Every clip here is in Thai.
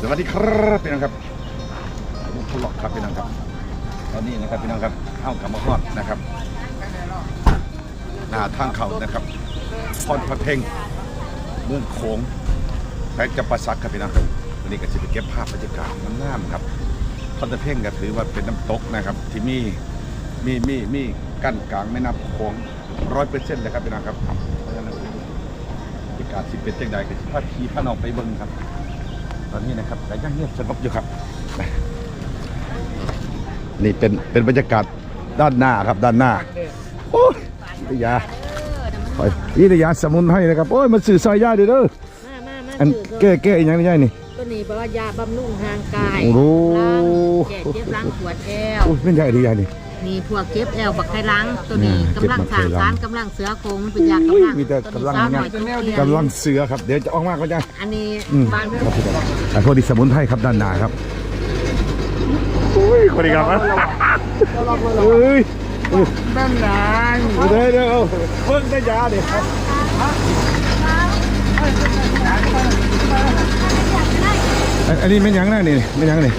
สวัสดีครับพี่น้องครับผมพลอกครับพี่น้องครับ ตอนนี้นะครับพี่น้องครับเข้ากำมาฮอดนะครับหน้าทางเขานะครับพรพระเพ่งเมืองโขงแขวงจำปาสักครับพี่น้องครับวันนี้ก็จะไปเก็บภาพบรรยากาศน้ำๆครับพรพระเพ่งก็ถือว่าเป็นน้ำตกนะครับ ที่มีมีมีมีกั้นกลางแม่น้ำโขงร้อยเปอร์เซ็นต์เลยครับพี่น้องครับบรรยากาศสิเป็นจังใดก็สิพาขี่พาน้องไปเบิ่งครับ ตอนนี้นะครับแต่ยังเงียบสงบอยู่ครับ นี่เป็นเป็นบรรยากาศด้านหน้าครับด้านหน้าโอ้ยนิตยาโอ้ยนิตยาสมุนไพรนะครับโอ้ยมันสื่อซอยยาเด้อเด้อมามามาอันถือแก้แก้อีกอย่างนี้นี่ตัวนี้แปลว่ายาบำรุงห่างกายโอ้โหล้างแก้เจ็บล้างปวดแอวโอ้ยเป็นใหญ่ดีใหญ่นี่ นี่พวกเจ็บแอวบักไข่ล้างตัวนี้เนี่ยกำลังเจ็บบักไข่สร้างล้างสารกำลังเสือโคงเป็นยากำลังมีแต่กำลังตัวนี้เนี่ยสาวหน่อยจุกเรียนกำลังเสือครับ เดี๋ยวจะออกมาก็จะ อันนี้อืม บางเรื่องครับพี่ครับแต่พวกนี้สมุนไพรครับด้านหน้าครับโอ้ยคนนี้ครับเอ้ยนั่นนานเดี๋ยวเดี๋ยวเพิ่งได้ยาเด็ครับอันอันนี้เป็นหยังนะนี่เป็นหยังนี่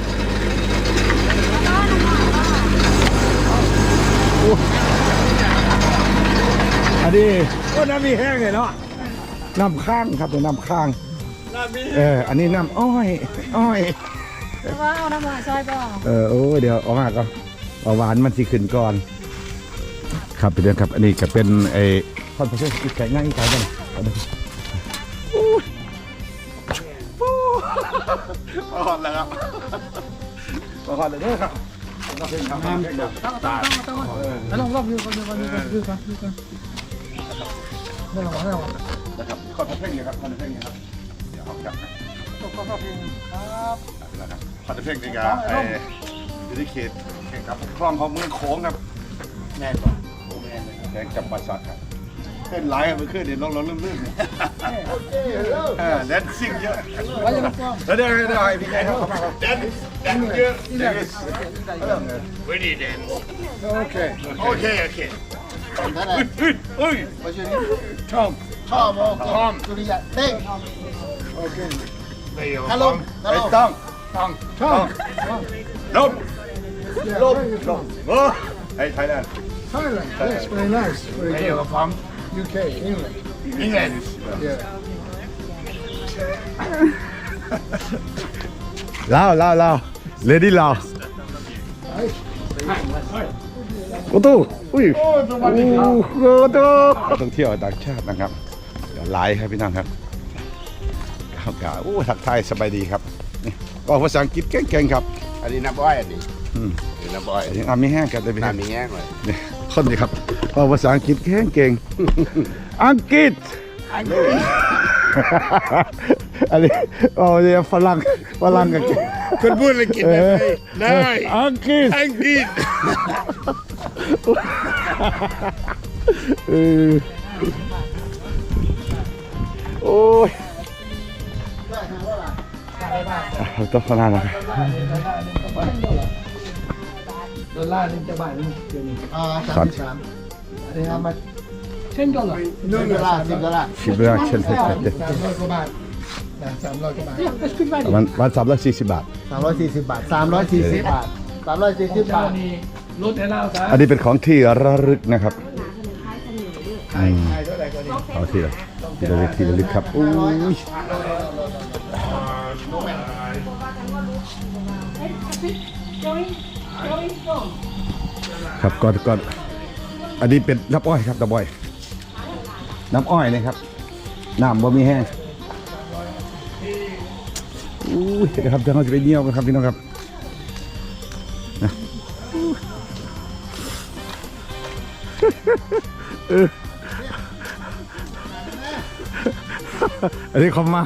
โอ้อั นนี้ก็น้ำมีแห้งเลยเนาะน้ำข้างครับเป็นน้ำข้างเอออันนี้น้ำอ้อยอ้อยว้าวน้ำมันซอยบ่เออโอ้ยเดี๋ยวออกมาก็เอาหวานมันสิขึ้นก่อน ครับพี่เดือนครับ อันนี้ก็เป็นไอ้คอนเฟอเรนซ์อีกไก่ง่ายอีกไก่กันเอาดูโอ้ยโอ้ยมาหอดแล้วครับมาหอดเลยเด้อครับมาเพลงครับมาเพลงครับตายแล้วลองรอบยืนก่อนยืนก่อนยืนก่อนยืนก่อนยืนก่อน ไม่ระวังไม่ระวังนะครับคอนเฟอเรนซ์เลยครับคอนเฟอเรนซ์ครับเดี๋ยวเอากลับนะตกก็เพลงครับแล้วครับคอนเฟอเรนซ์นี่ก็ไอ้ยูนิเขตแข่งกับคลองของเมืองโขงครับแม่ก่อนแข่งกับปราสาทครับขึ้นหลายครับมันขึ้นเดี๋ยวลองลองลื่นๆเออแดนซิ่งเยอะไว้ยังไม่ฟ้องแล้วเดี๋ยวเดี๋ยวให้พี่ใหญ่ครับแดนแดนเยอะแดน Ready then. โอเค Okay, okay. เฮ้ย What's your name ชอบ Tom Tom. สุริยะเต้งโอเค There you ฮัลโหล go. ฮัล ไอ้โหลต้อง Tom. ทอมลบลบลบโอ้ไอ้ไทยแลนด์ Thailand yes very nice very There you good go, Tom. UK England England. yeah ลาวลา วลาวเลดี้ลาวโอ้ตู้อุ้ยโอ้โหตู้ต้องเที่ยวต่างชาตินะครับเดี๋ยวไลฟ์ครับพี่น้องครับครับกาโอ้ทักทายสบายดีครับนี่ก็ภาษาอังกฤษเก่งๆครับ อันนี้น้ำอ้อยอันนี้อืมอันนี้น้ำอ้อยยังอ่านไม่แห้งกันเลยพี่น้องน้ำมีแง่หน่อยนี่คนนี้ครับก็ภาษาอังกฤษเก่งเก่งๆอังกฤษอันนี้โอ้ยฝรั่งฝรั่งกันเก่งคุณพูดอะไรกินเอได้อได้อังกฤษอังกฤษ เออโอ้ยเอาต้องขนาดนั้นครับดอลลาร์นี่จะบาทนึงเดี๋ยวนี้อ่าสาสามมสิสิบบสามอันนี้เอามาเช่นดอลลาร์หนึ่งดอลลาร์สิบดอลลาร์สิบเวลาเช่นเช่นเช่นเช่นสามร้อยกว่าบาทนะสามร้อยกว่าบาทวันวันสามร้อยสี่สิบบาทสามร้อยสี่สิบบาทสามร้อยสี่สิบบาทสามร้อยสี่สิบบาท รถให้เราซะอันนี้เป็นของที่ระลึกนะครับอืมขายเท่าไหร่ก็ดีเอาที่ละที่ระลึกที่ระลึกครับอุ้ยครับก่อนก่อนอันนี้เป็นน้ำอ้อยครับน้ำอ้อย น้ำอ้อยนะครับน้ำบ่มีแห้งอุ้ยเดี๋ยวครับเดี๋ยวเราจะไปเยี่ยวกันครับพี่น้องครับ อันนี้เขามา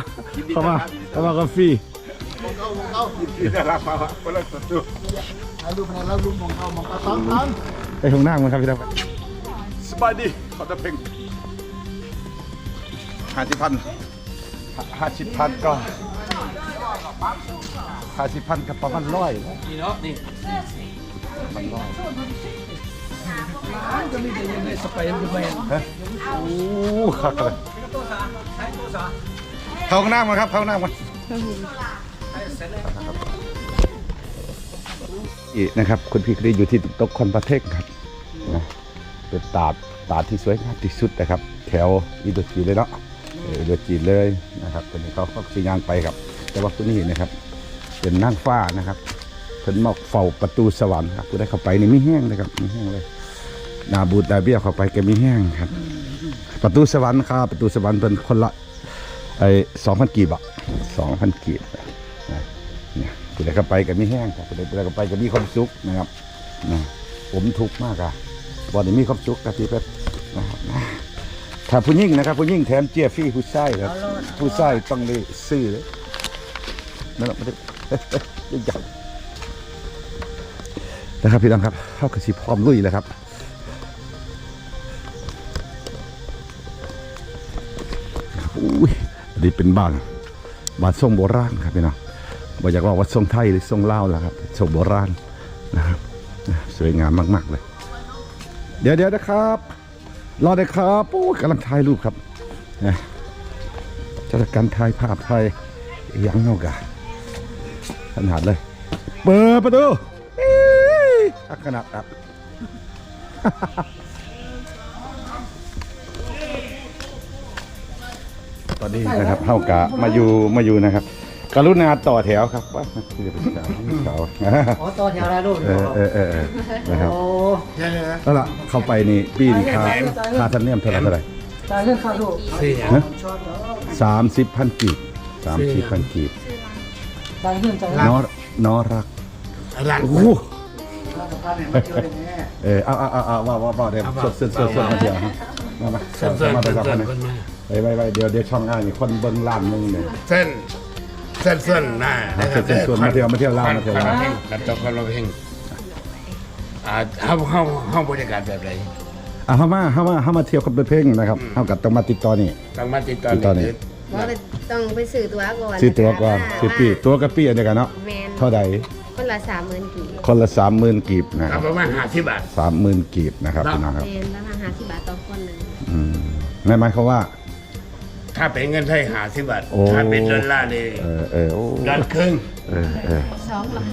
เขามาเขามากาแฟที่ได้รับมาคนละตัวถ่ายรูปในแล้วรูปของเขามองกระต้องทไปข้างหน้ามันครับพี่น้องสบายดีขอตะเพ่งห้าสิบพันห้าสิบพันก็ห้าสิบพันกับประมาณร้อยนี่เนาะนี่ประมันร้อยจะมีแต่ยังไงสไปเดอร์แมนฮะโอ้ครับ เข้าข้างหน้ามาครับเข้าข้างหน้ามาอีกนะครับคุณพี่คดีอยู่ที่ตกคอนประเทศครับนะเป็นตาดตาดที่สวยงามที่สุดนะครับ แถวอินโดจีนเลยเนาะอินโดจีนเลยนะครับตอนนี้เขาเขาสียางไปครับ แต่ว่าตัวนี้นะครับ เป็นนางฟ้านะครับเพิ่นมาเฝ้าประตูสวรรค์ครับผู้ได้เข้าไปนี่ไม่แห้งเลยครับไม่แห้งเลยนาบูดาเบียเข้าไปแกไม่แห้งครับ ประตูสวรรค์ครับประตูสวรรค์เป็นคนละ ไอ้สองพันกีบอะสองพันกีบนะเนี่ยผู้ใดเข้าไปก็มีแห้งครับผู้ใดผู้ใดเข้าไปก็มีความสุขนะครับนะผมทุกข์มากอะบอดี้มีความสุขครับพี่เพชรนะครับนะถ้าผู้หญิงนะครับ ผู้หญิงแถมเจี๊ยฟรี่ผู้ชายครับผู้ชายต้องได้ซื้อเลยนั่นแหละไม่ได้ยิ่งใหญ่นะครับพี่น้องครับเข้ากระสีพร้อมลุยแล้วครับอุ้ยอั นนี้เป็นบ้านบ้านทรงโบราณครับพี่น้องบ่อยากว่าวัดทรงไทยหรือทรงลาวแล้วครับทรงโบราณนะครับสวยงามมาก ๆ เลย เดี๋ยวเดี๋ยวนะครับรอได้ครับโอ้กำลังถ่ายรูปครับนะจัดการถ่ายภาพถ่ายยังเนอกอะขนาดเลย เปิดประตูอักขนาดครับ อนนี้นะครับเฮากะมาอยู่มาอยู่นะครับ กรุณาต่อแถวครับว่าคือเป็นสาวสาวอ๋อต่อแถวแล้วลูกเออเออเออเออนะครับโอ้แล้วล่ะเข้าไปนี่ปีนี่ค่าค่าธรรมเนียมเท่าไหร่เท่าไหร่จ่ายเรื่องค่าลูกสี่ฮะสามสิบพันกีบสามสิบพันกีบจ่ายเรื่องจ่ายน้อน้อรักรักโอ้ โหราชการเนี่ยมาเจอเลยแม่เออเอาเอาเอาเอาว่าว่าว่าเดี๋ยวสดสดสดสดมาเดี๋ยวฮะมามาเส้นเส้นมาไปเส้นกับเส้นคนมาไปไปไปเดี๋ยวเดี๋ยวช่องอ่านนี่คนเบิ้งล้านหนึงเนี่ย เส้นเส้นเส้นหน้าเส้นเส้นส่วนมาเที่ยวมาเที่ยวลาวมาเที่ยวลาว เพ่งกับจบกันเราเพ่งอ่าเฮาเฮาเฮาบรรยากาศแบบไหนอะเฮามาเฮามาเฮามาเที่ยวคนเป็นเพ่งนะครับเฮากับต้องมาติดต่อนี่ ต้องมาติดต่อติดต่อนี่ว่าต้องไปซื้อตัวก่อนซื้อตัวก่อนซื้อปีตัวกับปีอันเดียวกันเนาะแมน เท่าใด คนละสามหมื่นกี่คนละสามหมื่นกีบนะคเอารับประมาณห้าสิบบาท สามหมื่นกีบนะครับพี่น้องครับแมนแล้วมาหาที่บาทต่อคนหนึ่งอืมนั่นหมายความว่า ถ้าเป็นเงินไทยห้าสิบบาท โอ้ ถ้าเป็นดอลลาร์นี่เออเออโอ้ดอลครึ่ง เออเออ สองร้อย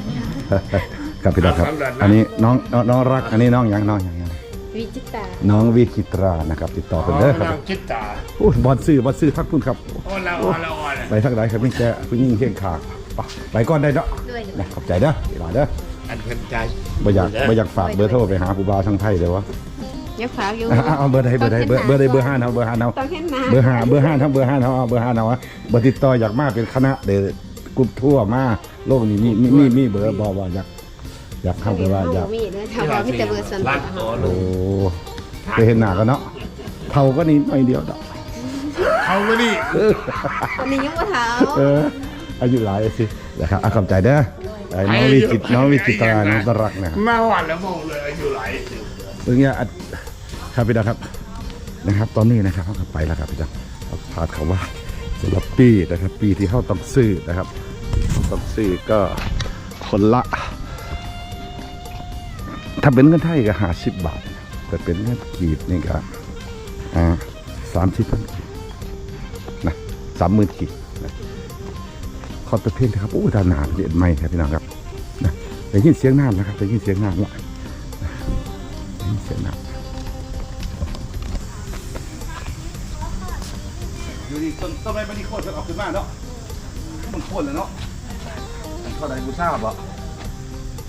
ครับพี่น้องครับเอาสำเร็จนะอันนี้น้องน้องน้องรัก อันนี้น้องหยังน้องหยังหยังวิจิตราน้องวิคิตรานะครับ ติดต่ออ๋กันอเด้อครับน้องจิตตาโอ้ยบอลซื้อบอลซื้อทักคุณครับ โอ้ละอ่อนละอ่อนไปทักไหนครับพี่แกผู้หญิงเที่ยงขาก ไปไปก่อนได้เนาะด้วยนะขอบใจเด้อเวลาเด้ออันเพิ่นใจบ่อยากบ่อยากฝากเบอร์โทรไปหาผู้บ่าวทางไทยเลยวะยักษ์ฝากอยู่อะเอาเอาเบอร์ใดเบอร์ใดเบอร์เบอร์ใดเบอร์ห้าเอาเบอร์ห้าเอาต้องเห็นหน้าเบอร์ห้าเบอร์ห้าทั้งเบอร์ห้าเอาเอาเบอร์ห้าเอาอะเบอร์ติดต่ออยากมาเป็นคณะเดี๋ยวกลุ่มทั่วมาโลกนี้มีมีมีมีเบอร์บอว่าอยากอยากเข้าไปว่าอยากมีเลยทำว่ามีแต่เบอร์ส่วนตัวรักอ๋อโอ้เคยเห็นหน้ากันเนาะเท่าก็นี่หน่อยเดียวดอกเขาก็ดีคนนี้ยังว่าเท้าเอออายุหลายสินะครับอะขอบใจเด้อไอ้น้องวิจิตรน้องวิจิตราน้องตรักนะครับมาหวานแล้วมองเลยอายุหลายเรื่องเนี้ยอะครับพี่ดาครับนะครับ ตอนนี้นะครับเขาก็ไปแล้วครับพี่ดาเอาพาดเขาว่าสำหรับปีนะครับ ปีที่เขาต้องซื้อนะครับเขาต้องซื้อก็คนละ ถ้าเป็นเงินไทยก็ห้าสิบบาท แต่เป็นเงินกีบนี่ก็อ่าสามสิบพันกีบนะสามหมื่นกีบนะ ขอตัวเพลงนะครับโอ้ดานหนานเย็นไหมครับพี่น้องครับนะได้ยินเสียงน้ำนะครับได้ยินเสียงน้ำละได้ยินเสียงน้ำอยู่ดีต้นต้นไม้มันนี่โคตรจะเอาขึ้นมาเนาะมันโคตรเลยเนาะเท่าไหร่บูชาบ่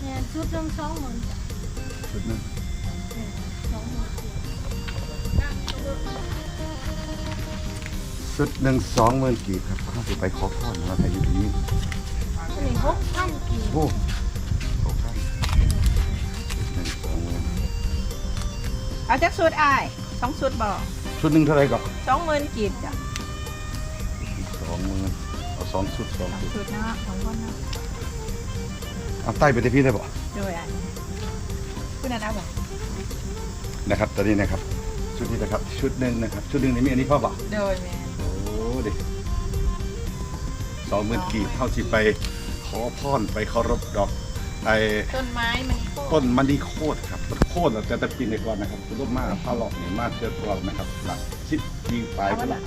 เนี่ยชุดเรื่องสองหมื่นชุดหนึงสองหมื่น ชุดหนึ่งสองหมื่นกีบครับเข้าไปขอพรมาไทยอยู่ที่นี่อันนี้หกพันกี่โอ้ขอพรชุดหนึ่งสองหมื่นเอาจักสูตรอ้ายสองสูตรบอกชุดหนึ่งเท่าไหรก่อนสองหมื่นกีบจ้ะสองหมื่นเอาสองชุดสองสองชุดสูตรนะของคนนะเอาใต้ไปที่พี่ได้บ่ด้วยอะคุณนันเอาบอกนะครับตอนนี้นะครับ ชุดนี้นะครับ ชุดหนึ่งนะครับ ชุดหนึ่งนี่มีอันนี้พ่อบ่ โดยแมนโอ้ ดิสองหมื่นกีบเข้าที่ไปขอพรไปเคารพดอกไอ้ต้นไม้มันโคตรต้นมันดีโคตรครับมันโคตรแต่แต่ปีในก่อนนะครับคุณลูกมาพาหลอกนี่มาเจอตัวนะครับ หลักชิดปีปลายพุ่นละ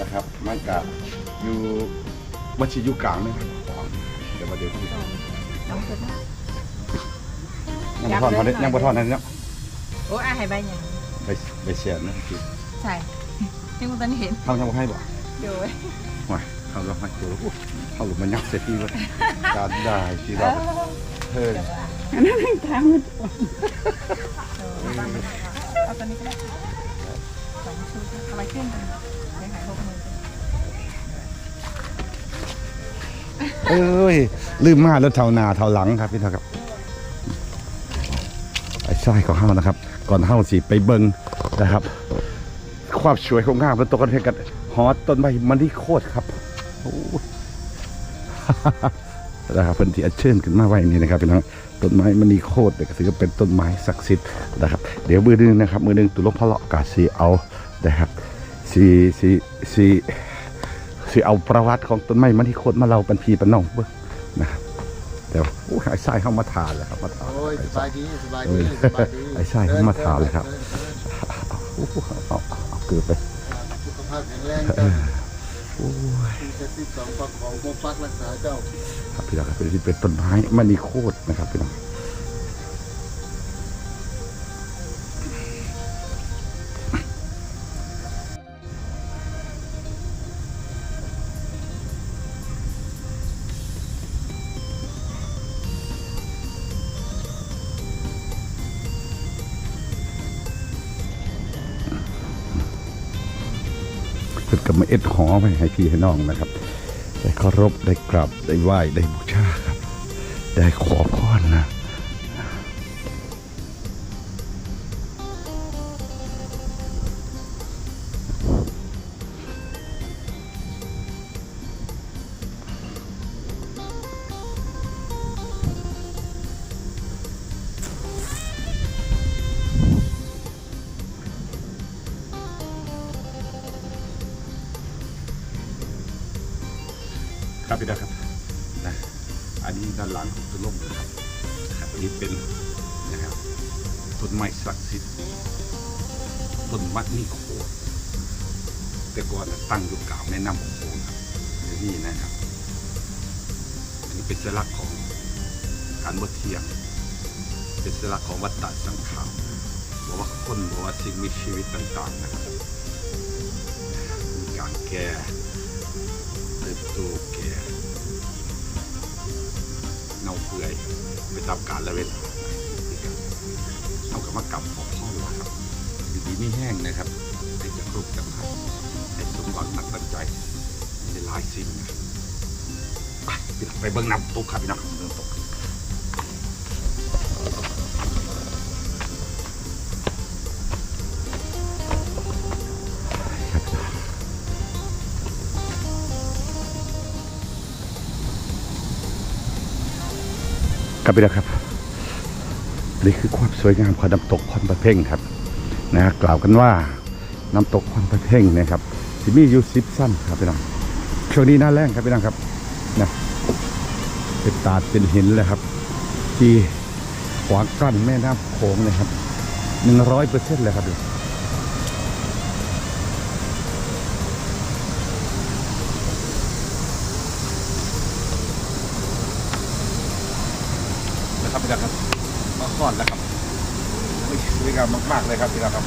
นะครับมันกะอยู่วัชิอยุกลางนะครับดี๋ยวมาเดี๋ยวที่สองชุดนะยังบ่ทอดเขาเนี่ยยังบ่ทอดนั่นเนาะโอ้อายให้ใบยังไปไปเสียนนะคือใช่ที่คุณตอนนี้เห็นทำทำให้บ่ ดูไว้ว่าเขาเราให้ตัวอู้เขาหลุมมันยักษ์เสียทีวะการได้ที่เราเฮ้ยอันนั้นเป็นทางมันเอาตอนนี้ก็ได้สองชุดเอาไปขึ้นกันไปขายหกหมื่นเอ้ย ลืมมาแล้วเท่าหนาเท่าหลังครับพี่น้องครับไอ้ไส้ของเฮานะครับ ก่อนเฮาสิไปเบิ่งนะครับ ความสวยของงามเป็นตัวกันเพกัน หอต้นไม้มันที่โคตรครับโอ้ยนะครับเพิ่นที่อัญเชิญขึ้นมาไว้นี่นะครับพี่น้องต้นไม้มันนี่โคตรเนี่ยก็ถือว่าเป็นต้นไม้ศักดิ์สิทธิ์นะครับ เดี๋ยวมือหนึงนะครับ มือหนึงตุลกพระเลาะกาสีเอานะครับสีสีสีสีเอาประวัติของต้นไม้มันที่โคตรมาเล่าเป็นพีเป็นน้องเบิ่งนะครับเดี๋ยวโอ้ยไอ้ไส้เข้ามาทานเลยครับมาทานโอ้ยไอ้สไส้บายดีสบายเอดีอสบายดีไอ้ไส้เข้ามาทานเลยครับโอ้โหเอาเอาเอาเกือบไปสุขภาพแข็งแรงเจ้าโอ้ยสิ่งศักดิ์สิทธิ์สองปักของปกปักรักษาเจ้า ครับพี่น้องครับเป็นที่เป็นต้นไม้มันนี่โคตรนะครับพี่น้อง เพิ่นก็มาเอ็ดหอไปให้พี่ให้น้องนะครับ ได้เคารพได้กราบได้ไหว้ได้บูชาครับ ได้ขอพรนะ รับพี่น้ครับนะอันนี้ด้านหลังของต้นลมนะครับนะครับอันนี้เป็นนะครับต้นไม้ศักดิ์สิทธิ์ต้นมัดนี่โคตรแต่ก่อนน่ะตั้งอยู่กลางแม่น้ำโขงครับเดี๋ยวนี่นะครับ อันนี้เป็นสัญลักษณ์ของการบ่เทียงเป็นสัญลักษณ์ของวัฏฏะสังขารบอกว่าคนบอกว่าสิ่งมีชีวิตต่างๆนะครับมีการแก่ เติบโตแก่เน่าเปื่อยไปตามกาลและเวลาเอากรรมากรรมของพ่อว่าครับอยู่ดีไม่แห้งนะครับให้จะครุกจะมาให้สมหวังนักตั้งใจในหลายสิ่งนะไปไปเบิ้งน้ำตกครับพี่น้องเบิ้งน้ำตก ครับพี่น้องครับ นี่คือความสวยงามของน้ำตกคอนประเพ่งครับนะฮะกล่าวกันว่าน้ำตกคอนประเพ่งนะครับที่มีอยู่สิบสั้นครับพี่น้องช่วงนี้หน้าแรงครับพี่น้องครับนะเป็นตาดเป็นหินเลยครับ ที่ขวางกั้นแม่น้ำโขงเลยครับหนึ่งร้อยเปอร์เซ็นต์เลยครับ ครับพี่น้องครับมาคอดแล้วครับสวยงามมากๆเลยครับพี่น้องครับ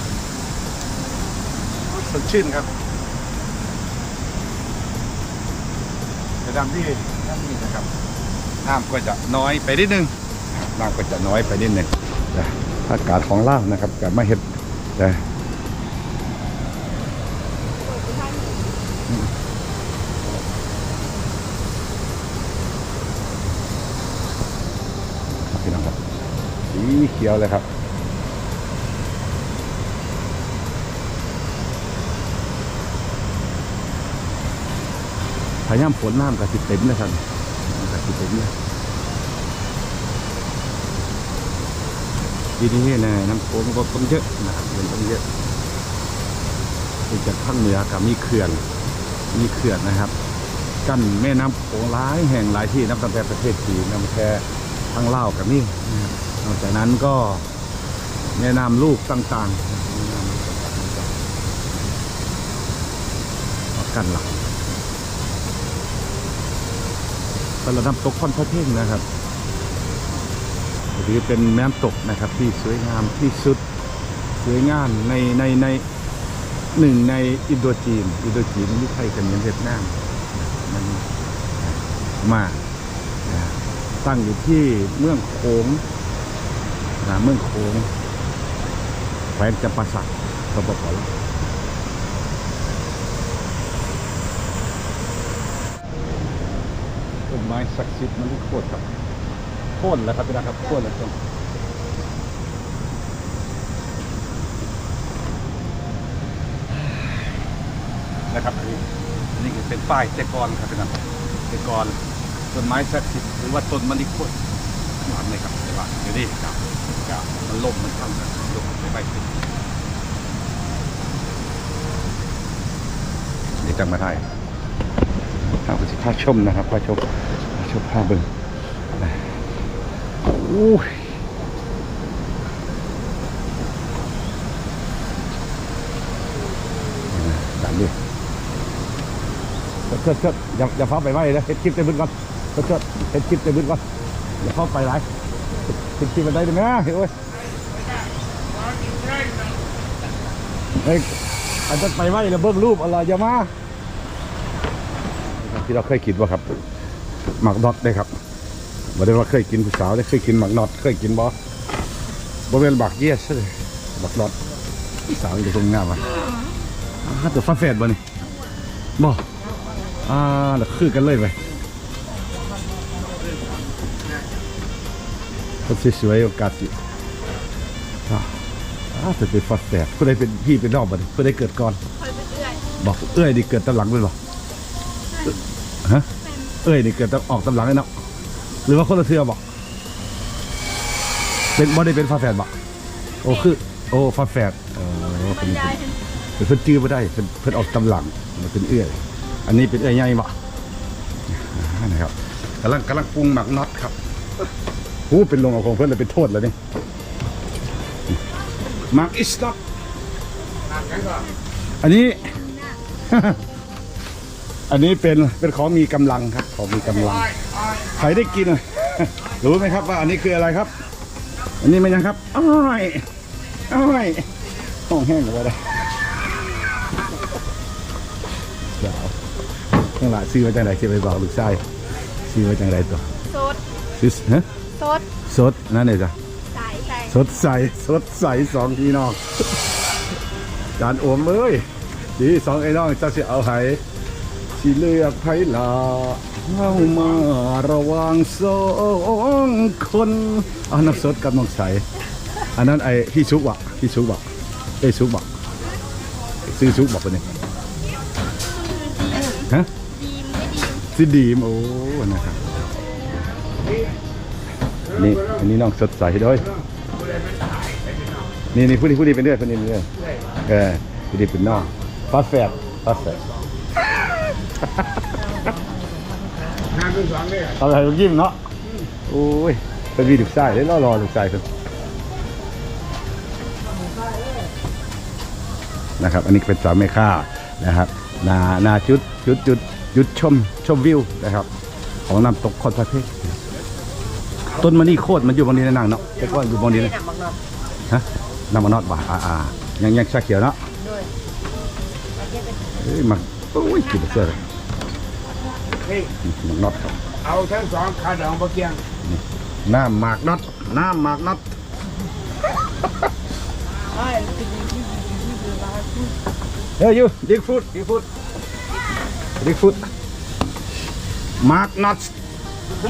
สดชื่นครับจะดำที่น้ำนี่นะครับน้ำก็จะน้อยไปนิดนึงน้ำก็จะน้อยไปนิดนึงอากาศของล่าวนะครับกับมาเห็ดนะครับพี่น้องครับสี เขียวเลยครับ พยายามฝนน้ำกับสิเต็มนะครับกับสิเต็มเลยทีนี้นะน้ำโขงก็ต้องเยอะนะครับเงินต้องเยอะเป็นจากภาคเหนือกับมีเขื่อนมีเขื่อนนะครับ กั้นแม่น้ำโขงหลายแห่งหลายที่นับตั้งแต่ประเทศจีนน้ำแค่ทางลาวกับนี่นะครับ นอกจากนั้นก็แน้ำลูกต่างๆแม่น้ำลูกต่างๆกันหลังตลาดน้ำตกคอนพระเท่งนะครับถือเป็นแม่น้ำตกนะครับที่สวยงามที่สุดสวยงามในในในหนึ่งในอินโดจีน อินโดจีนนี่ใครกันเหมือนเวียดนามมันมาตั้งอยู่ที่เมืองโขง นะเมืองโขงแขวงจำปาสักสปปลาวต้นไม้ศักดิ์สิทธิ์มันโคตรครับโค่นแล้วครับพี่นะครับโค่นแล้วต้นนะครับอันนี้อันนี้คือเป็นป้ายเตกอนครับพี่นะครับเตกอนต้นไม้ศักดิ์สิทธิ์หรือว่าต้นมะลิโคตรานเลยครับแต่ว่าเดี๋ยวนี้ครับครับมันล่มมันทั้งกันล่มไปไปขึ้นนี่จังมาไทยทางคุณสิพาชมนะครับพาชมพาชมพาเบิ่งอู้ยดันดิเชิดเชิดอย่าอย่าฟ้าไปไหวนะเฮ็ดคลิปเต็มบึ้นก่อนเชิดเชิดเฮ็ดคลิปเต็มบึ้นก่อน อย่าฟ้าไปไหลายเฮ็ดคลิปมันได้ไหมเฮ้ยโอ้ยเฮ้ยอันจะไปไหวแล้วเบิ้งรูปอะไรอย่ามาที่เราเคยคิดว่าครับหมักดอทได้ครับบ่ได้ว่าเคยกินผู้สาวได้เคยกินหมักน็อดเคยกินบ่บ่เป็นบักเยสเลยบักน็อดผู้สาวจะทรงงามอะอ่าตัวฟ้าแฝดบ่นี่บ่อ่าแล้วคือกันเลยไป คนสวยๆโอกาสสิอาอ่าแต่เป็นฟ้าแฝดผู้ใดเป็นพี่เป็นน้องบ่นี่ผู้ใดเกิดก่อนบอกเอ้ยนี่เกิดตำหลังเลยบ่ฮะเอ้ยนี่เกิดตำออกตำหลังเลยเนาะหรือว่าคนละเทือบอกเป็นบ่ได้เป็นฝาแฝดบอกโอ้คือ โอ้ฝาแฝดเออเป็นเป็นเพิ่นจื้อบ่ได้เป็นเพิ่นออกตำหลังมันเป็นเอื้อยอันนี้เป็นเอื้อยใหญ่บ่อ่านะครับกำลังกำลังปรุงหมักน็อตครับ โอ้เป็นลงเอาของเพิ่นเลยเป็นโทษแล้วนี่หมักอิสน็อตอันนี้ อันนี้เป็นเป็นของมีกำลังครับ ของมีกำลังใครได้กิน รู้ไหมครับว่าอันนี้คืออะไรครับ อันนี้มันยังครับอร่อยอร่อยห้องแห้งหรือว่าอะไรสาวข้างหลังซื้อมาจากไหนซื้อไปบอกลูกชายซื้อมาจากไหนตัวสดซื้อฮะ สดสดนั่นเลยจ้ะใส่ใส่สดใสสดใสสองพี่น้องจานโอมเอ้ยดีสองไอ้น้องเจ้าสิเอาไหสิเลือกไผลาเข้ามาระหว่างสองคนเอาน้ำสดกับน้องใสอันนั้นไอ้พี่ชุกวะพี่ชุกวะเอ้ยชุกวะซื้อชุกบอกไปเนี่ยฮะดีมไม่ดีมสิดีมโอ้นะครับ นี่อันนี้น้องสดใสด้วยนี่นี่ผู้นี้ผู้นี้เป็นเรื่อยผู้นี้เป็นเรื่อยเออผู้นี้เป็นน้องฟาแฝดฟาแฝดเอาอะไรลูกยิ้มเนาะโอ้ยเป็นวีลูกชายได้รอรอลูกชายเพิ่นนะครับ อันนี้เป็นสามแม่ค่านะครับนานาจุดจุดจุดจุดชมชมวิวนะครับ ของน้ำตกคอนพระเทศ ต้นมะนี่โคตรมันอยู่บนนี้นะนางเนาะแต่ก่อนอยู่บนนี้นะฮะน้ำมันนอดบ่าอ่าอ่ายังยังชาเขียวเนาะเอ้ยมันโอ้ยกินเสื้อเลยมันนอดครับเอาทั้งสองขาดองบะเกียงน้ำหมากนอดน้ำหมากนอดเฮ้ยยูดิกฟูดดิกฟูดดิกฟูดหมากนอด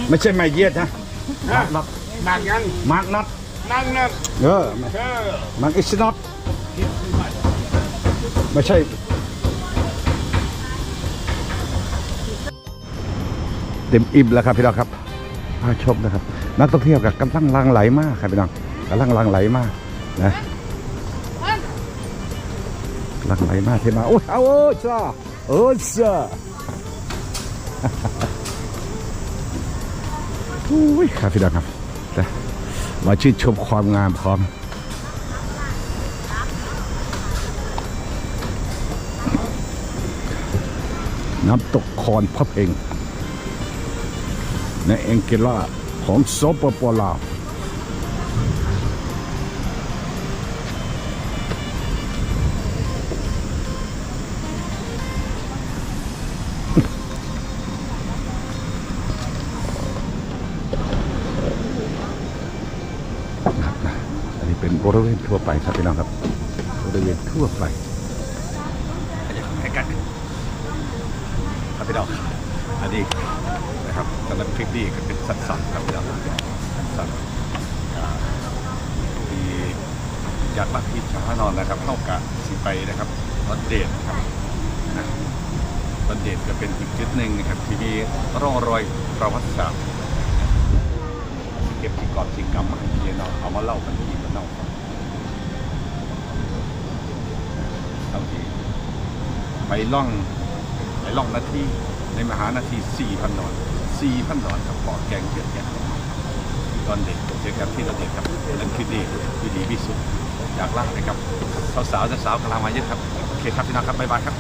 ไม่ใช่ไม่เยียดนะห มากนอดมากยังหมากนอดนั่งนั่งเออเออมัน is not ไม่ใช่เต็มอิ่มแล้วครับพี่น้องครับมาชมนะครับ นักท่องเที่ยวกับกำลังหลังไหลมากครับพี่น้องกำลังหลังไหลมากนะหลังไหลมากเทมาโอ้ยเอาโอ้ยจ้าโอ้ยจ้าโอ้ยครับพี่น้องครับมาชื่นชมความงามพร้อมน้ำตกคอนพระเพงในเองเกล่าของโซปปลาว เป็นบริเวณทั่วไปครับพี่น้องครับบริเวณทั่วไปให้กันครับพี่น้องอันนี้นะครับสำหรับคลิปนี้ก็เป็นสั้นๆครับพี่น้องสั้นๆอ่าที่ยาดบัตรที่ชานอนนะครับเข้ากะสิไปนะครับวัดเดชครับวัดเดชก็เป็นอีกจุดหนึ่งนะครับที่มีร่องรอยประวัติศาสตร์เก็บที่กอบที่กรรมมาให้พี่น้องเอามาเล่ากันที่มันเล่าฟังเอาที ไปล่องไปล่องนาทีในมหานาทีสี่พันดอนสี่พันดอนครับปอแกงเกียดแกงตอนเด็กเจอกันที่เราเด็กครับนั่นคือดีคือดีที่สุดอยากลานะครับสาวๆสาวๆกำลังมาเยอะครับโอเคครับพี่น้องครับบ๊ายบายครับ